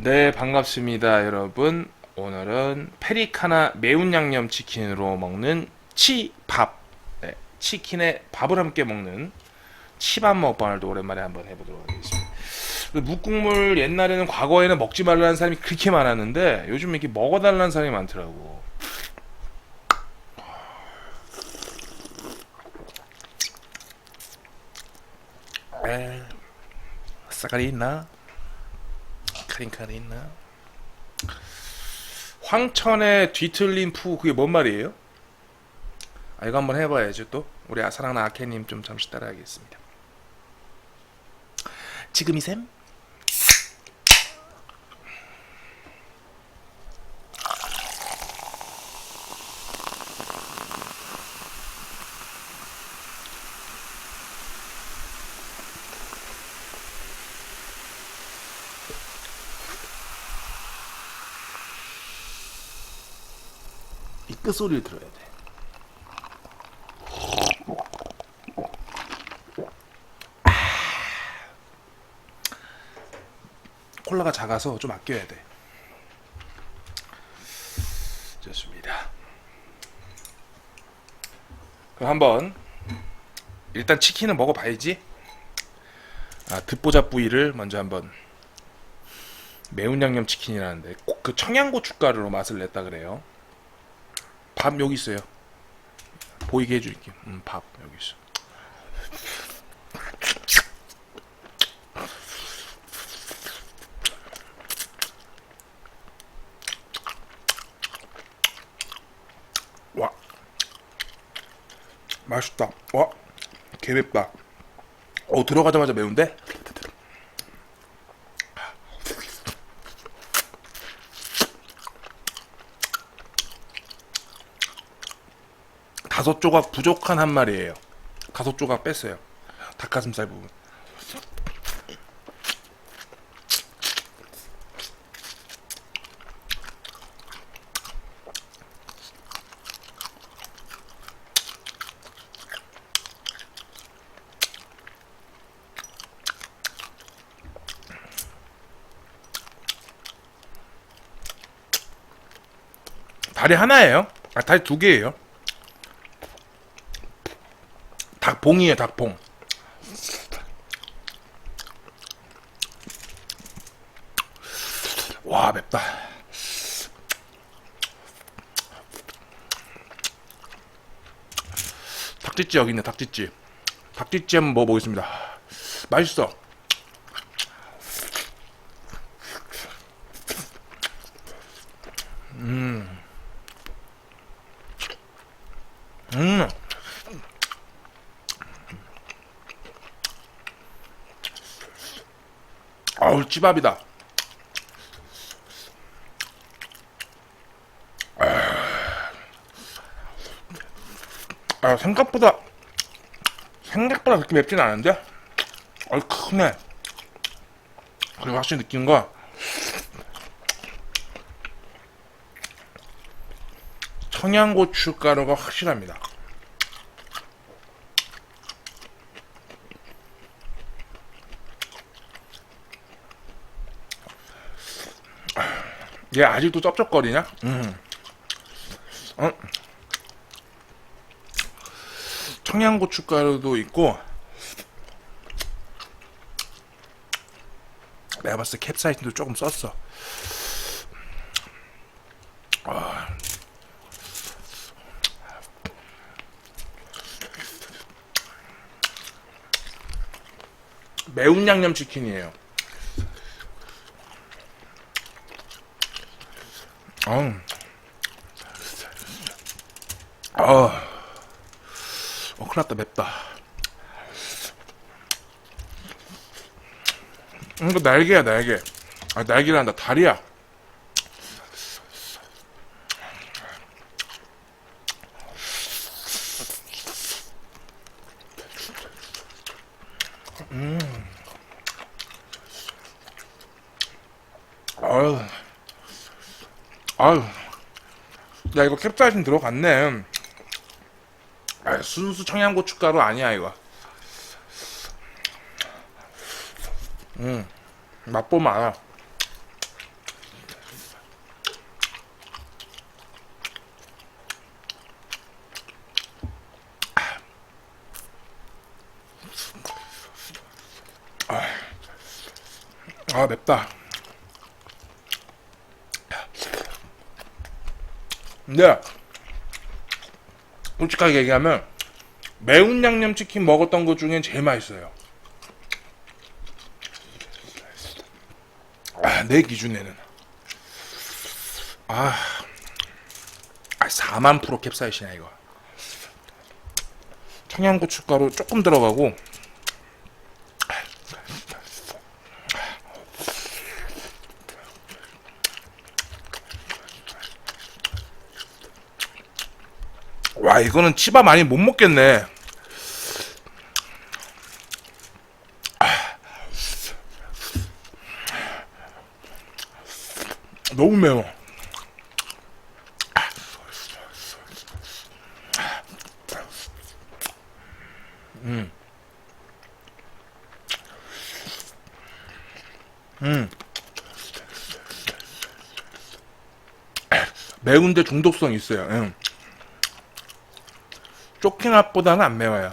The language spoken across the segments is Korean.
네, 반갑습니다, 여러분. 오늘은 페리카나 매운 양념 치킨으로 먹는 치밥. 네, 치킨에 밥을 함께 먹는 치밥 먹방을 또 오랜만에 한번 해보도록 하겠습니다. 그 묵국물 옛날에는 과거에는 먹지 말라는 사람이 그렇게 많았는데 요즘 이렇게 먹어달라는 사람이 많더라고. 에, 싸가리 있나? 카린카리 있나? 황천의 뒤틀린 푸 그게 뭔 말이에요? 아 이거 한번 해봐야지 또 우리 사랑하는 아케님 좀 잠시 따라하겠습니다. 지금이 셈? 이 끝소리를 들어야 돼. 콜라가 작아서 좀 아껴야 돼. 좋습니다. 그럼 한번 일단 치킨은 먹어봐야지. 아 듣보잡 부위를 먼저 한번 매운 양념 치킨이라는데 꼭 그 청양고춧가루로 맛을 냈다 그래요. 밥 여기 있어요. 보이게 해줄게. 음, 밥 여기 있어. 와, 맛있다. 와, 개맵다. 어 들어가자마자 매운데? 다섯 조각 부족한 한 마리예요. 다섯 조각 뺐어요. 닭가슴살 부분. 다리 하나예요? 아, 다리 두 개예요. 닭 봉이에요, 닭봉. 와, 맵다. 닭찌찌 여기 있네, 닭찌찌. 닭찌찌 한번 먹어보겠습니다. 맛있어. 음. 아우 찌밥이다. 아 생각보다 생각보다 그렇게 맵진 않은데, 아 크네. 그리고 확실히 느낀 거 청양고춧가루가 확실합니다. 얘 아직도 쩝쩝거리냐? 음. 어? 청양고춧가루도 있고 내가 봤을 때 캡사이신도 조금 썼어. 아. 매운 양념 치킨이에요. 음. 아, 어, 큰일 났다, 맵다. 음, 이거 날개야, 날개. 아, 날개란다, 다리야. 아유. 아유, 야 이거 캡사이신 들어갔네. 아, 순수 청양고춧가루 아니야 이거. 음, 맛보면 알아. 아 맵다. 근데 솔직하게 얘기하면 매운 양념치킨 먹었던 것 중엔 제일 맛있어요. 아, 내 기준에는 아, 아 4만 프로 캡사이신이야 이거. 청양고춧가루 조금 들어가고 와 이거는 치밥 많이 못 먹겠네. 너무 매워. 음. 음. 매운데 중독성 있어요. 응. 쇼킹핫보다는 안 매워요.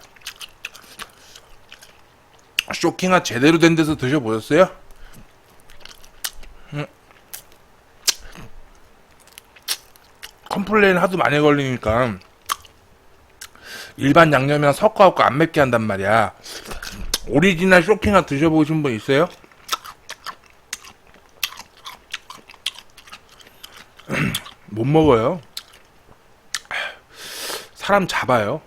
쇼킹핫 제대로 된 데서 드셔보셨어요? 음. 컴플레인 하도 많이 걸리니까 일반 양념이랑 섞어갖고 안 맵게 한단 말이야. 오리지널 쇼킹핫 드셔보신 분 있어요? 못 먹어요. 사람 잡아요.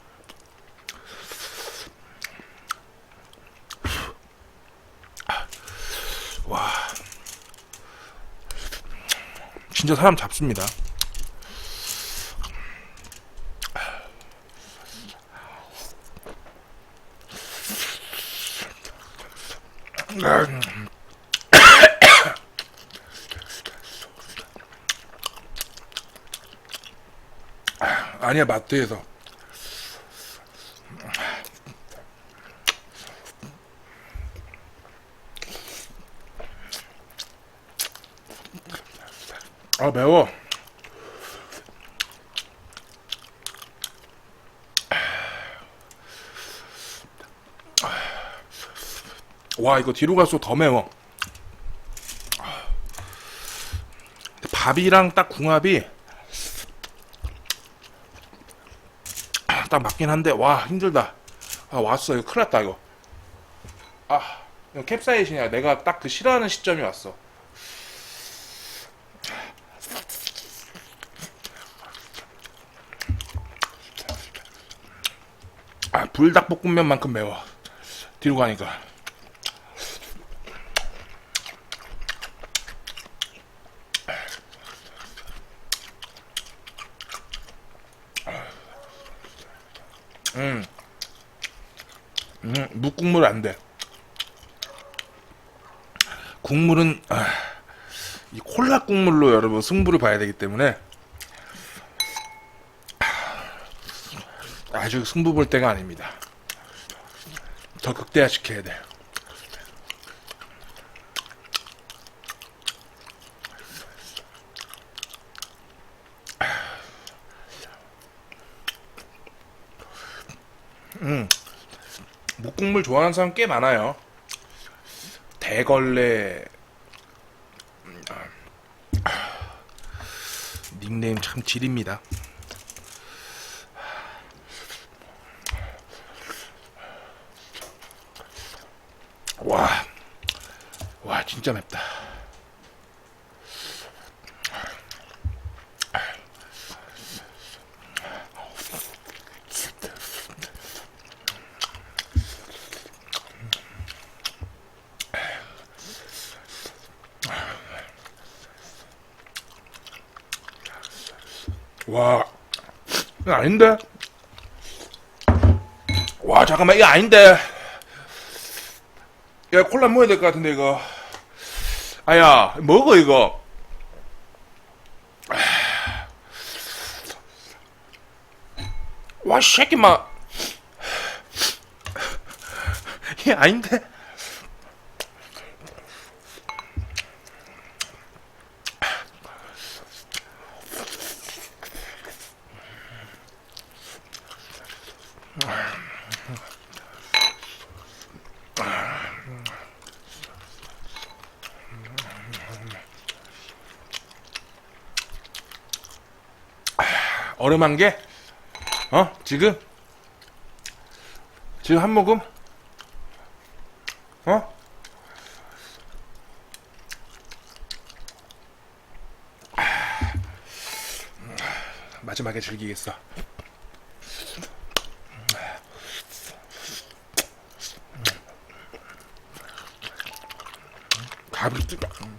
와. 진짜 사람 잡습니다. 아니야 마트에서. 아 매워. 와 이거 뒤로 갈수록 더 매워. 밥이랑 딱 궁합이 딱 맞긴 한데 와 힘들다. 아 왔어. 이거 큰일 났다 이거. 아 이거 캡사이신이야. 내가 딱 그 싫어하는 시점이 왔어. 아 불닭볶음면만큼 매워. 뒤로 가니까 음. 음, 묵국물 안 돼. 국물은 아, 이 콜라 국물로 여러분 승부를 봐야 되기 때문에 아직 승부 볼 때가 아닙니다. 더 극대화 시켜야 돼. 묵국물 좋아하는 사람 꽤 많아요. 대걸레 음, 아, 닉네임 참 질입니다. 와, 와 진짜 맵다. 와, 이거 아닌데? 와, 잠깐만, 이거 아닌데? 야, 콜라 먹어야 될 것 같은데, 이거. 아야, 먹어, 이거. 와, 이 새끼, 막. 이게 아닌데? 얼음 한 개? 어? 지금? 지금 한 모금? 어? 마지막에 즐기겠어. 밥이 뜨-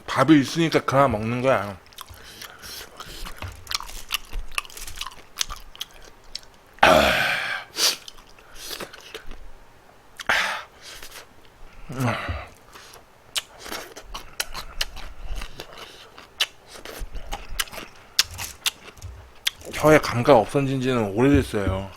밥이 있으니까 그만 먹는 거야. 혀에 감각 없어진 지는 오래됐어요.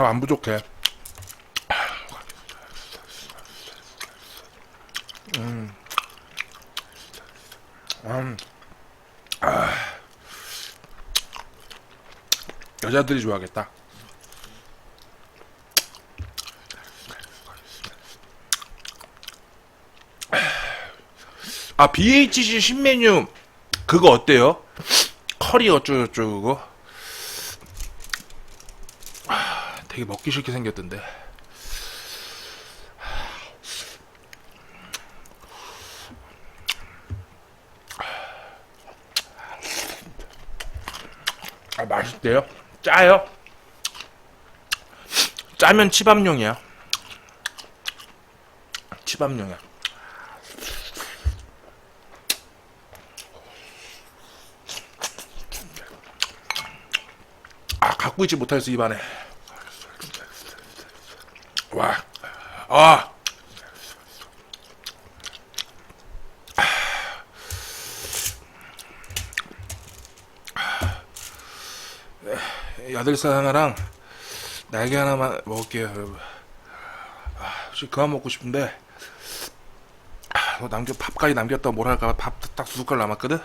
밥 안 부족해. 음. 아. 여자들이 좋아하겠다. 아 BHC 신메뉴 그거 어때요? 커리 어쩌고저쩌고 그거? 아, 되게 먹기 싫게 생겼던데. 아 맛있대요? 짜요? 짜면 치밥용이야. 치밥용이야. 아 갖고 있지 못해서 입안에. 와, 아. 야들살 하나랑 날개 하나만 먹을게요, 여러분. 아, 솔직히 그만 먹고 싶은데 아, 남겨 밥까지 남겼다 뭘 할까 밥딱두 숟갈 남았거든.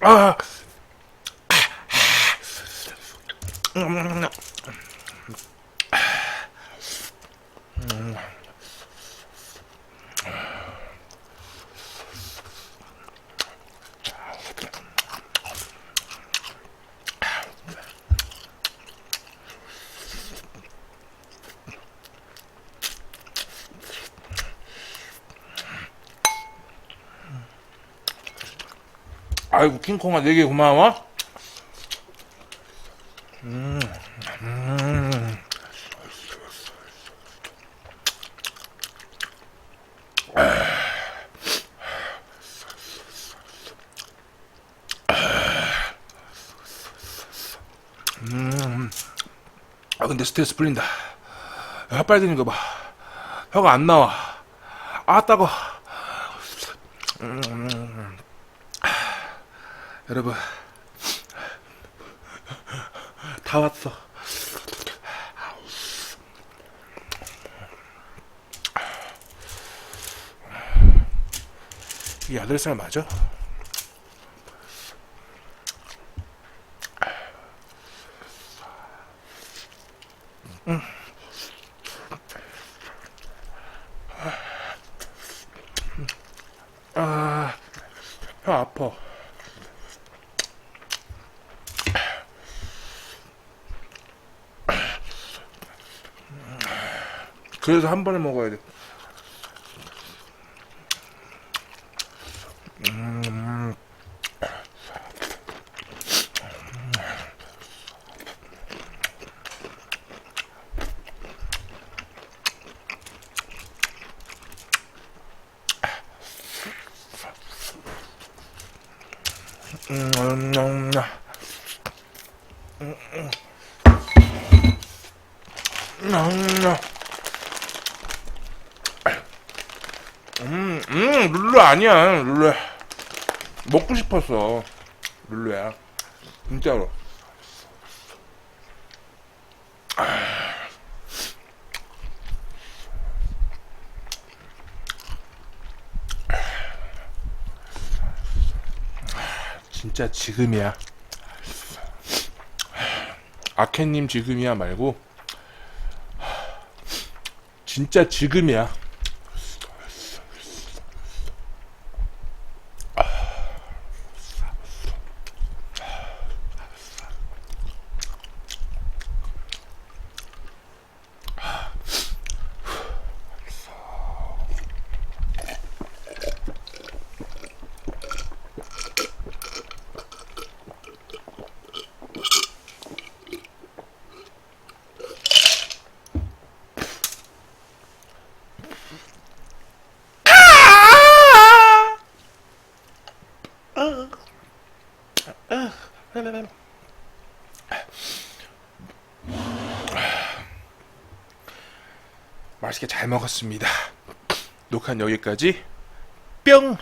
아, 음, 아이고 킹콩아 네개 고마워. 음, 음. 음. 아 근데 스트레스 풀린다. 혀 빨개진 거 봐. 혀가 안 나와. 아 따거. 음. 여러분 다 왔어. 이게 야들살 맞아? 아, 혀 아파. 그래서 한 번에 먹어야 돼. 음, 음, 음. 룰루 아니야, 룰루. 먹고 싶었어, 룰루야. 진짜로. 진짜 지금이야. 아케님 지금이야 말고 진짜 지금이야. 맛있게 잘 먹었습니다. 녹화는 여기까지. 뿅!